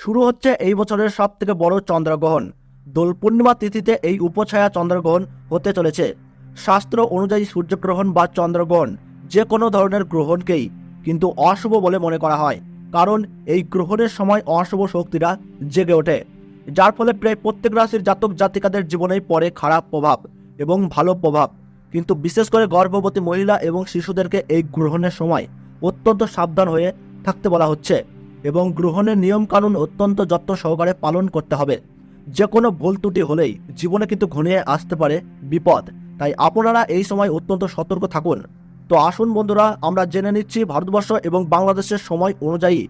শুরু হচ্ছে এই বছরের সব থেকে বড় চন্দ্রগ্রহণ। দোল পূর্ণিমা তিথিতে এই উপছায়া চন্দ্রগ্রহণ হতে চলেছে। শাস্ত্র অনুযায়ী সূর্যগ্রহণ বা চন্দ্রগ্রহণ যে কোনো ধরনের গ্রহণকেই কিন্তু অশুভ বলে মনে করা হয়, কারণ এই গ্রহণের সময় অশুভ শক্তিরা জেগে ওঠে, যার ফলে প্রায় প্রত্যেক রাশির জাতক জাতিকাদের জীবনেই পড়ে খারাপ প্রভাব এবং ভালো প্রভাব। কিন্তু বিশেষ করে গর্ভবতী মহিলা এবং শিশুদেরকে এই গ্রহণের সময় অত্যন্ত সাবধান হয়ে থাকতে বলা হচ্ছে। এবং গ্রহণের নিয়মকানুন অত্যন্ত যত্ন সহকারে পালন করতে হবে। যে কোনো ভুল ত্রুটি হলেই জীবনে কিন্তু ঘনিয়ে আসতে পারে বিপদ। তাই আপনারা এই সময় অত্যন্ত সতর্ক থাকুন। তো আসুন বন্ধুরা, আমরা জেনে নিচ্ছি ভারতবর্ষ এবং বাংলাদেশের সময় অনুযায়ী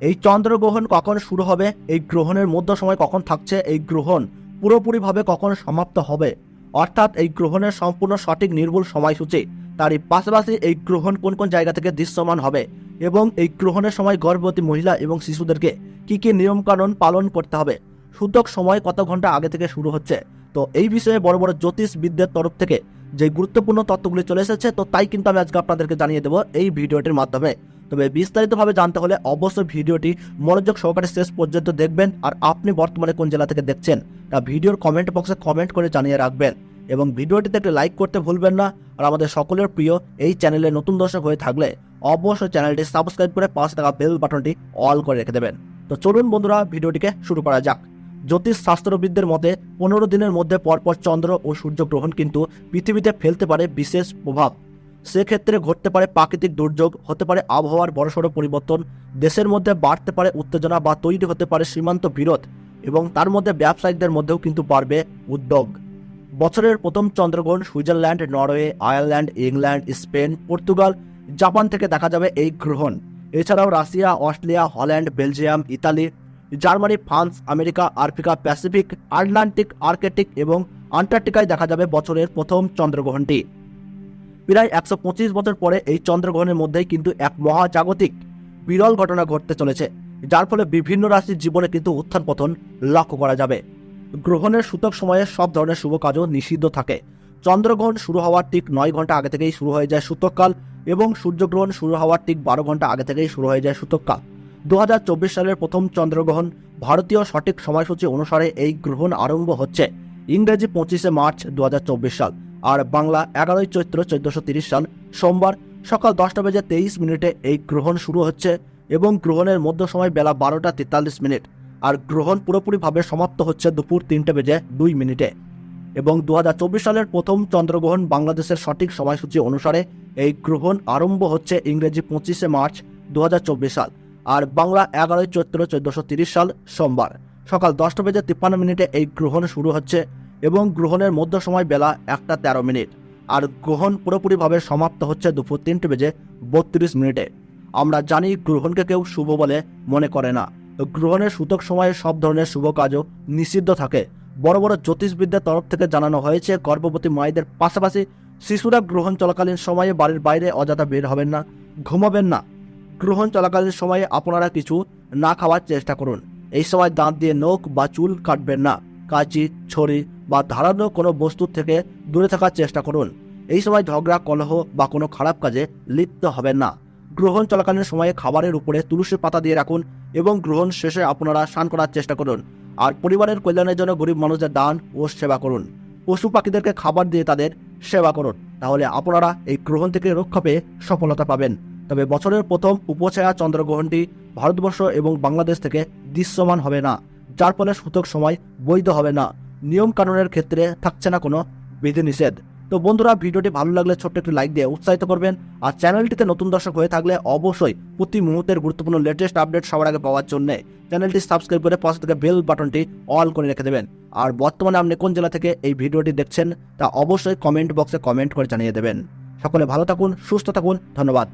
এই চন্দ্রগ্রহণ কখন শুরু হবে, এই গ্রহণের মধ্য সময় কখন থাকছে, এই গ্রহণ পুরোপুরিভাবে কখন সমাপ্ত হবে? অর্থাৎ এই গ্রহণের সম্পূর্ণ সঠিক নির্ভুল সময়সূচি। তারই পাশাপাশি এই গ্রহণ কোন কোন জায়গা থেকে দৃশ্যমান হবে? এবং এই গ্রহণের সময় গর্ভবতী মহিলা এবং শিশুদেরকে কি কি নিয়মকানুন পালন করতে হবে? সূতক সময় কত ঘণ্টা আগে থেকে শুরু হচ্ছে? তো এই বিষয়ে বড় বড় জ্যোতিষবিদদের তরফ থেকে যে গুরুত্বপূর্ণ তত্ত্বগুলি চলে এসেছে, তো তাই কিন্তু আমি আজকে আপনাদেরকে জানিয়ে দেবো এই ভিডিওটির মাধ্যমে। তবে বিস্তারিতভাবে জানতে হলে অবশ্যই ভিডিওটি মনোযোগ সহকারে শেষ পর্যন্ত দেখবেন আর আপনি বর্তমানে কোন জেলা থেকে দেখছেন তা ভিডিওর কমেন্ট বক্সে কমেন্ট করে জানিয়ে রাখবেন। এবং ভিডিওটিতে একটি লাইক করতে ভুলবেন না। আর আমাদের সকলের প্রিয় এই চ্যানেলে নতুন দর্শক হয়ে থাকলে অবশ্যই চ্যানেলটি সাবস্ক্রাইব করে পাশে থাকা বেল বাটনটি অল করে রেখে দেবেন। তো চলুন বন্ধুরা, ভিডিওটিকে শুরু করা যাক। জ্যোতিষ শাস্ত্রবিদদের মতে, পনেরো দিনের মধ্যে পরপর চন্দ্র ও সূর্যগ্রহণ কিন্তু পৃথিবীতে ফেলতে পারে বিশেষ প্রভাব। সেক্ষেত্রে ঘটতে পারে প্রাকৃতিক দুর্যোগ, হতে পারে আবহাওয়ার বড়সড় পরিবর্তন, দেশের মধ্যে বাড়তে পারে উত্তেজনা বা তৈরি হতে পারে সীমান্ত বিরোধ এবং তার মধ্যে ব্যবসায়িকদের মধ্যেও কিন্তু বাড়বে উদ্যোগ বছরের প্রথম চন্দ্রগ্রহণ Switzerland, Norway, Ireland, England, Spain, Portugal Japan থেকে দেখা যাবে এই গ্রহণ। এছাড়াও Russia Australia Holland, Belgium, Italy, Germany, France, America, Africa, Pacific, Atlantic, Arctic এবং আন্টার্কটিকায় দেখা যাবে বছরের প্রথম চন্দ্রগ্রহণটি। প্রায় একশো পঁচিশ বছর পরে এই চন্দ্রগ্রহণের মধ্যেই কিন্তু এক মহাজাগতিক, বিরল ঘটনা ঘটতে চলেছে, যার ফলে বিভিন্ন রাশির জীবনে কিন্তু উত্থান পতন লক্ষ্য করা যাবে। গ্রহণের সূতক সময়ে সব ধরনের শুভ কাজও নিষিদ্ধ থাকে। চন্দ্রগ্রহণ শুরু হওয়ার ঠিক নয় ঘণ্টা আগে থেকেই শুরু হয়ে যায় সূতককাল এবং সূর্যগ্রহণ শুরু হওয়ার ঠিক বারো ঘণ্টা আগে থেকেই শুরু হয়ে যায় সূতককাল। দু সালের প্রথম চন্দ্রগ্রহণ ভারতীয় সঠিক সময়সূচি অনুসারে এই গ্রহণ আরম্ভ হচ্ছে ইংরেজি পঁচিশে মার্চ দু হাজার চব্বিশ সাল আর বাংলা এগারোই চৈত্র চোদ্দশো সাল সোমবার সকাল দশটা বেজে তেইশ মিনিটে এই গ্রহণ শুরু হচ্ছে এবং গ্রহণের মধ্য সময় বেলা বারোটা তেতাল্লিশ মিনিট আর গ্রহণ পুরোপুরিভাবে সমাপ্ত হচ্ছে দুপুর তিনটে বেজে দুই মিনিটে। এবং দু হাজার চব্বিশ সালের প্রথম চন্দ্রগ্রহণ বাংলাদেশের সঠিক সময়সূচি অনুসারে এই গ্রহণ আরম্ভ হচ্ছে ইংরেজি পঁচিশে মার্চ দু হাজার চব্বিশ সাল আর বাংলা এগারোই চৈত্র চোদ্দশো সাল সোমবার। সকাল দশটা বেজে তিপ্পান্ন মিনিটে এই গ্রহণ শুরু হচ্ছে এবং গ্রহণের মধ্য সময় বেলা একটা তেরো মিনিট। আর গ্রহণ পুরোপুরিভাবে সমাপ্ত হচ্ছে দুপুর তিনটে বেজে বত্রিশ মিনিটে। আমরা জানি গ্রহণকে কেউ শুভ বলে মনে করে না। গ্রহণের সূতক সময়ে সব ধরনের শুভ কাজও নিষিদ্ধ থাকে। বড় বড় জ্যোতিষবিদ্যার তরফ থেকে জানানো হয়েছে, গর্ভবতী মায়েদের পাশাপাশি শিশুরা গ্রহণ চলাকালীন সময়ে বাড়ির বাইরে অযথা বের হবেন না, ঘুমাবেন না। গ্রহণ চলাকালীন সময়ে আপনারা কিছু না খাওয়ার চেষ্টা করুন। এই সময় দাঁত দিয়ে নখ বা চুল কাটবেন না। কাঁচি ছড়ি বা ধারানো কোনো বস্তুর থেকে দূরে থাকার চেষ্টা করুন। এই সময় ঝগড়া, কলহ বা কোনো খারাপ কাজে লিপ্ত হবেন না। গ্রহণ চলাকালীন সময়ে খাবারের উপরে তুলসী পাতা দিয়ে রাখুন এবং গ্রহণ শেষে আপনারা স্নান করার চেষ্টা করুন। আর পরিবারের কল্যাণের জন্য গরিব মানুষদের দান ও সেবা করুন। পশু পাখিদেরকে খাবার দিয়ে তাদের সেবা করুন। তাহলে আপনারা এই গ্রহণ থেকে রক্ষা পেয়ে সফলতা পাবেন। তবে বছরের প্রথম উপছায়া চন্দ্রগ্রহণটি ভারতবর্ষ এবং বাংলাদেশ থেকে দৃশ্যমান হবে না। যার ফলে সূতক সময় বৈধ হবে না। নিয়ম কানুনের ক্ষেত্রে থাকছে না কোনো বিধিনিষেধ। তো বন্ধুরা, ভিডিওটি ভালো লাগলে ছোট্ট একটি লাইক দিয়ে উৎসাহিত করবেন। আর চ্যানেলটিতে নতুন দর্শক হয়ে থাকলে অবশ্যই প্রতি মুহূর্তের গুরুত্বপূর্ণ লেটেস্ট আপডেট সবার আগে পাওয়ার জন্য চ্যানেলটি সাবস্ক্রাইব করে পাশে থেকে বেল বাটনটি অল করে রেখে দেবেন। আর বর্তমানে আপনি কোন জেলা থেকে এই ভিডিওটি দেখছেন, তা অবশ্যই কমেন্ট বক্সে কমেন্ট করে জানিয়ে দেবেন। সকলে ভালো থাকুন, সুস্থ থাকুন, ধন্যবাদ।